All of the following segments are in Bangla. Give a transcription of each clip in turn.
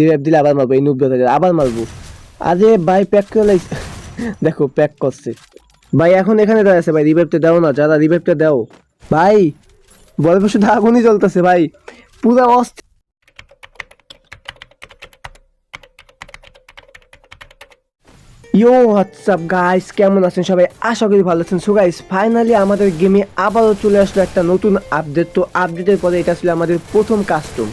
রিভাইভ দিলে আবার মারবো, এই নুব আবার মারবো। আরে ভাই প্যাক করে দেখো প্যাক করছে। ভাই, এখন এখানে দাঁড়াচ্ছে ভাই রিভাইভটা দাও না, যারা রিভাইভটা দাও। ভাই বল শুধু আগুনই জ্বলতেছে, ভাই। পুরো অস্থির ইয়ো হোয়াটসঅ্যাপ গাইস কেমন আছেন সবাই? আশা করি ভালো আছেন। সো গাইস ফাইনালি আমাদের গেমে আবারও চলে আসলো একটা নতুন আপডেট তো আপডেটের পরে এটা ছিল আমাদের প্রথম কাস্টম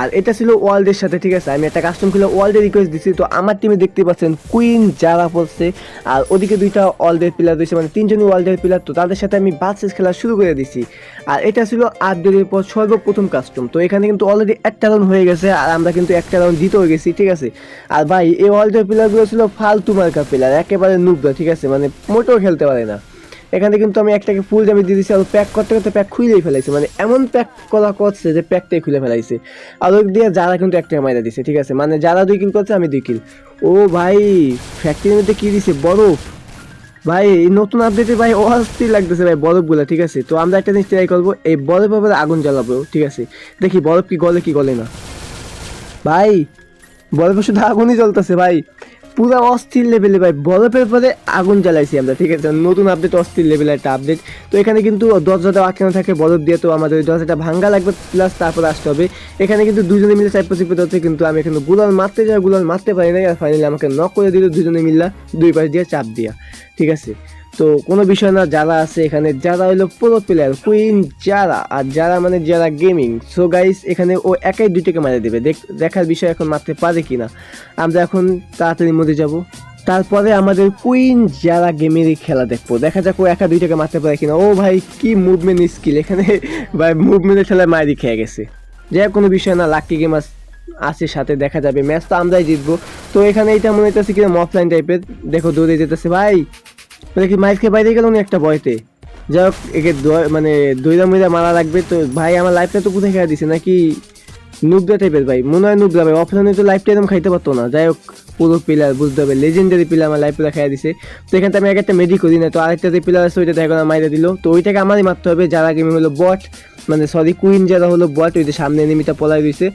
আর এটা ছিল ওয়ার্ল্ডের সাথে, ঠিক আছে? আমি একটা কাস্টম খুলে ওয়ার্ল্ডের রিকোয়েস্ট দিচ্ছি তো আমার টিমে দেখতে পাচ্ছেন কুইন যারা পড়ছে আর ওদিকে দুইটা ওয়ার্ল্ডের প্লেয়ার রয়েছে মানে তিনজনই ওয়ার্ল্ডের প্লেয়ার তো তাদের সাথে আমি বাসেস খেলা শুরু করে দিছি। আর এটা ছিল আপডেটের পর সর্বপ্রথম কাস্টম তো এখানে কিন্তু অলরেডি একটা রাউন্ড হয়ে গেছে, আর আমরা কিন্তু একটা রাউন্ড জিতেও গেছি, ঠিক আছে? আর ভাই, এই ওয়ার্ল্ডের প্লেয়ারগুলো ছিল ফালতু মার্কা প্লেয়ার একেবারে নুবরা ঠিক আছে? মানে মোটেও খেলতে পারে না। এখানে কিন্তু আমি একটাকে ফুল দামে দিয়ে দিয়েছি আর প্যাক করতে করতে প্যাক খুলেই ফেলাইছে। মানে এমন প্যাক করা করছে যে প্যাকটাই খুলে ফেলাইছে। আর ওই দিয়ে যারা কিন্তু একটা মাইরা দিছে, ঠিক আছে? মানে যারা দুই কিল করছে, আমি দুই কিল ও ভাই ফ্যাক্টরির মধ্যে কি দিছে? বরফ। ভাই, এই নতুন আপডেটে ভাই অস্থির লাগতেছে ভাই বরফগুলো, ঠিক আছে? তো আমরা একটা জিনিস ট্রাই করব, এই বরফের উপরে আগুন জ্বালাবো, ঠিক আছে? দেখি বরফ কি গলে কি গলে না। ভাই বরফে শুধু আগুনই জ্বলতেছে ভাই। পুরো অস্থির লেভেলে ভাই, বরফের পরে আগুন জ্বালাইছি আমরা, ঠিক আছে? নতুন আপডেট অস্থির লেভেলের একটা আপডেট তো এখানে কিন্তু দরজাটা আটকানো থাকে, বরফ দিয়ে তো আমাদের ওই দরজাটা ভাঙ্গা লাগবে প্লাস তারপর আসতে হবে। এখানে কিন্তু দুজনে মিলে সাইপ সিপে হচ্ছে, কিন্তু আমি এখানে গুলাল মারতে যাই গুলাল মারতে পারি না আর ফাইনালি আমাকে নক করে দিল দুজনে মিললা দুই পাশ দিয়ে চাপ দিয়া, ঠিক আছে? তো কোনো বিষয় না, যারা আছে এখানে, যারা হলো পুরো প্লেয়ার কুইন যারা, আর যারা মানে যারা গেমিং সো গাইস এখানে ও একাই দুইটাকে মারে দেবে। দেখ- দেখার বিষয় এখন মারতে পারে কিনা। আমরা এখন তাড়াতাড়ি মধ্যে যাব। তারপরে আমাদের কুইন যারা গেমেরই খেলা দেখব। দেখা যাক ও একা দুইটাকে মারতে পারে কিনা। ও ভাই, কি মুভমেন্ট স্কিল এখানে ভাই মুভমেন্টের খেলায় মারি খেয়ে গেছে। যাই কোনো বিষয় না লাকি গেম আছে, সাথে দেখা যাবে। ম্যাচ তো আমরাই জিতবো। তো এখানে এটা মনে হইতেছে কিনা অফলাইন টাইপের দেখো, দৌড়ে যেতেছে। ভাই দেখি মাইলকে বাইরে গেল না একটা বয়তে যাই হোক, একে মানে দইরা মইরা মারা লাগবে তো, ভাই, আমার লাইফটা তো কোথায় খেয়ে দিছে? নাকি নুবদা টাইপের ভাই? মনে হয় নুবদা ভাই। অফলাইনে তো লাইফটা এরকম খাইতে পারতো না। যাই হোক, পুরো পিলার বুঝতে হবে। লেজেন্ডারি পিলার আমার লাইফটা খাইয়া দিছে। তো এখানে আমি একটা মেডি করি না। তো আরেকটা যে পিলার আছে, ওইটা দেখো না, মাইরা দিল। তো ওইটাকে আমারই মারতে হবে। যারা গেমে হলো বট মানে সরি কুইন যারা হলো বট ওই যে সামনে এনিমিটা পলাই রয়েছে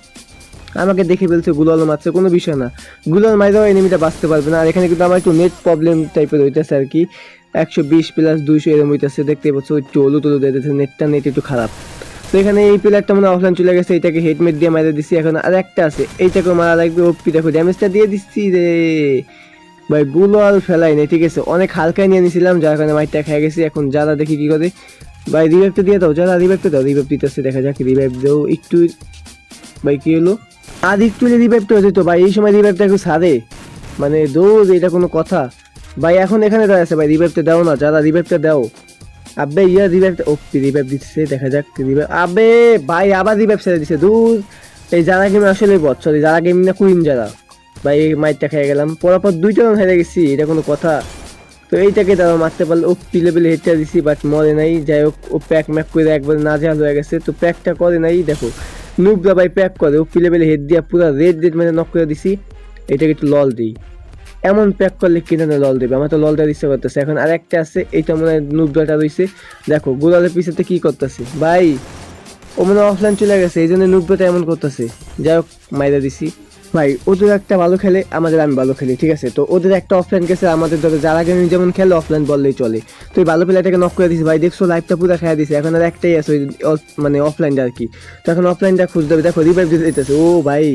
আমাকে দেখে ফেলছে গুলাল মারছে কোনো বিষয় না। গুলাল মাইরাও এনিমিটা বাঁচতে পারবে না। আর এখানে কিন্তু আমার একটু নেট প্রবলেম টাইপের হইতেছে আর কি। একশো বিশ প্লাস দুইশো এরকম হইতেছে দেখতে পাচ্ছ, একটু ওলু টলু দিতেছে নেটটা নেট একটু খারাপ। তো এখানে এই প্লেয়ারটা মানে অফলাইন চলে গেছে, এটাকে হেডমেট দিয়ে মারা দিচ্ছি এখন আর একটা আছে এইটাকে মারা লাগবে ওপি দেখো ড্যামেজটা দিয়ে দিচ্ছি রে। ভাই গুলাল ফেলাই নেই, ঠিক আছে। অনেক হালকায় নিয়ে নিয়েছিলাম যার কারণে মাইটটা খেয়ে গেছি। এখন যারা দেখি কি করে। ভাই রিভাইভটা দিয়ে দাও যারা রিভাইভটা দাও রিভাইভ দিতেছে, দেখা যাক রিভাইভ দাও। একটু, ভাই, কি হলো? আর একটু রিভাইভটা হয়েছে তো ভাই, এই সময় রিভাইভটা একটু সারে মানে দোজ এটা কোনো কথা। ভাই, এখন এখানে দাঁড়াচ্ছে ভাই রিভাইভটা দাও না, যারা রিভাইভটা দাও। আবে ইয়া রিভাইভটা ও রিভাইভ দিচ্ছে, দেখা যাক রিভাইভ আবে ভাই, আবার রিভাইভ ছেড়ে দিচ্ছে দূর। এই যারা গেম আসলে বট সরি যারা গেম না কুইন যারা। ভাই, এই মাইটটা খেয়ে গেলাম। পরাপর দুইটা রান হেরে গেছি, এটা কোনো কথা। তো এইটাকে তারা মারতে পারলে ও পিলে হেডটা দিছি বাট মরে নাই। যাই হোক, ও প্যাক ম্যাক করে একবার না নাজেহাল হয়ে গেছে। তো প্যাকটা করে নাই, দেখো। নুবরা ভাই প্যাক করে ও পিলে পিলে হেড দিয়া পুরো রেড রেড মানে নক করে দিছি। এটা একটু লল দিই। এমন প্যাক করলে কিনা না লল দেবে? আমার তো লল ইচ্ছা করতেছে এখন আরেকটা আছে, এইটা মনে হয় নুবরাটা রয়েছে দেখো, গোলালের পিছাতে কি করতেছে? ভাই, ও মনে অফলাইন চলে গেছে এই জন্য নুবরাটা এমন করতেছে। যাই হোক, মাইরা দিছি। ভাই, ওদের একটা ভালো খেলে আমাদের আমি ভালো খেলি, ঠিক আছে? তো ওদের একটা অফলাইন গেছে, আমাদের ধরে যারা গেম যেমন খেলে অফলাইন বললেই চলে। তো এই ভালো প্লেয়ারটাকে নক করে দিছি, ভাই, দেখছ লাইফটা পুরো খেয়ে দিছে, এখন আর একটাই আছে ওই মানে অফলাইনটা আর কি। তো এখন অফলাইনটা খুঁজতে হবে, দেখো রিভাইভ দিতে দিতেছে, ও ভাই,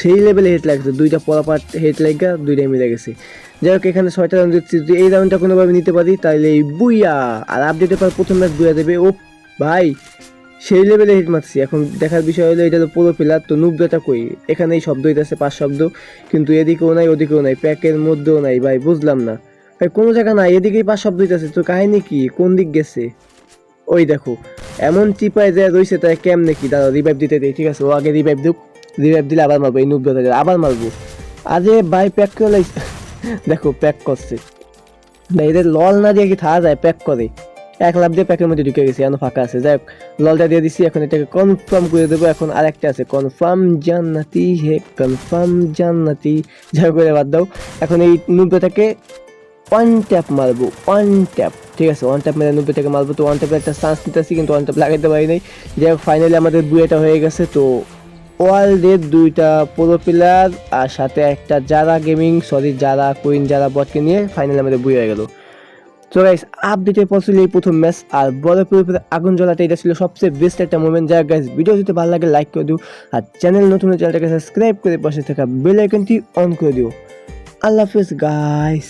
সেই লেভেলে হেড লাগছে, দুইটা পরাপাট হেড লাগা, দুইটাই মিলে গেছে। যাই হোক, এখানে ছয়টা রাউন্ড দিচ্ছি, যদি এই রাউন্ডটা কোনোভাবে নিতে পারি, তাহলে বুইয়া! আর আপডেটের পর প্রথম ম্যাচ বুইয়া দেবে ও ভাই সেই লেভেলে হিট মারছি। এখন দেখার বিষয় হলো, এটা তো পুরো প্লেয়ার তো নুবদাটা কই? এখানে এই শব্দ হইতেছে, পাঁচ শব্দ। কিন্তু এদিকেও নাই, ওদিকেও নাই, প্যাকের মধ্যেও নাই, ভাই, বুঝলাম না। ভাই, কোনো জায়গা নাই, এদিকেই পাঁচ শব্দ হইতেছে। তো কাহিনী কি? কোন দিক গেছে? ওই দেখো, এমন চিপায় যায় রইছে, তাই কেমনে কি? দাঁড়া রিভাইভ দিতে দেয় ঠিক আছে? ও আগে রিভাইভ দুক রিভাইভ দিলে আবার মারবো, এই নুবদাটাকে আবার মারবো। আরে ভাই প্যাক করে দেখো প্যাক করছে। ভাই, এদের লল না দিয়ে কি থাকা যায়? প্যাক করে। এক লাভ দিয়ে প্যাকের মধ্যে ঢুকে গেছি, এখন ফাঁকা আছে। যাই ললটা দিয়ে দিছি, এখন এটাকে কনফার্ম করে দেবো, এখন আরেকটা আছে। কনফার্ম জান্নাতি, হে কনফার্ম জান্নাতি। যাই করে বাদ দাও। এখন এই নুব্বটাকে ওয়ান ট্যাপ মারবো ওয়ান ট্যাপ ঠিক আছে? ওয়ান ট্যাপ মেরে নুব্বটাকে মারবো, তো ওয়ান ট্যাপের একটা চান্স নিতেছি কিন্তু ওয়ান ট্যাপ লাগাইতে পারি নাই। যাই হোক ফাইনালি আমাদের বুয়েটা হয়ে গেছে, তো ওয়ার্ল্ডের দুইটা প্রো প্লেয়ার আর সাথে একটা যারা গেমিং সরি যারা কুইন যারা বটকে নিয়ে ফাইনালে আমাদের বই হয়ে গেল। তো গাইস আপডেটে পৌঁছল এই প্রথম ম্যাচ আর বলে পুরোপুরি আগুন জ্বলাতে এটা ছিল সবচেয়ে বেস্ট একটা মোমেন্ট যা গাইস ভিডিও যদি ভালো লাগে লাইক করে দিও, আর চ্যানেল নতুন চ্যানেলটাকে সাবস্ক্রাইব করে পাশে থাকা বেল আইকনটি অন করে দিও। আল্লাহ হাফেজ গাইস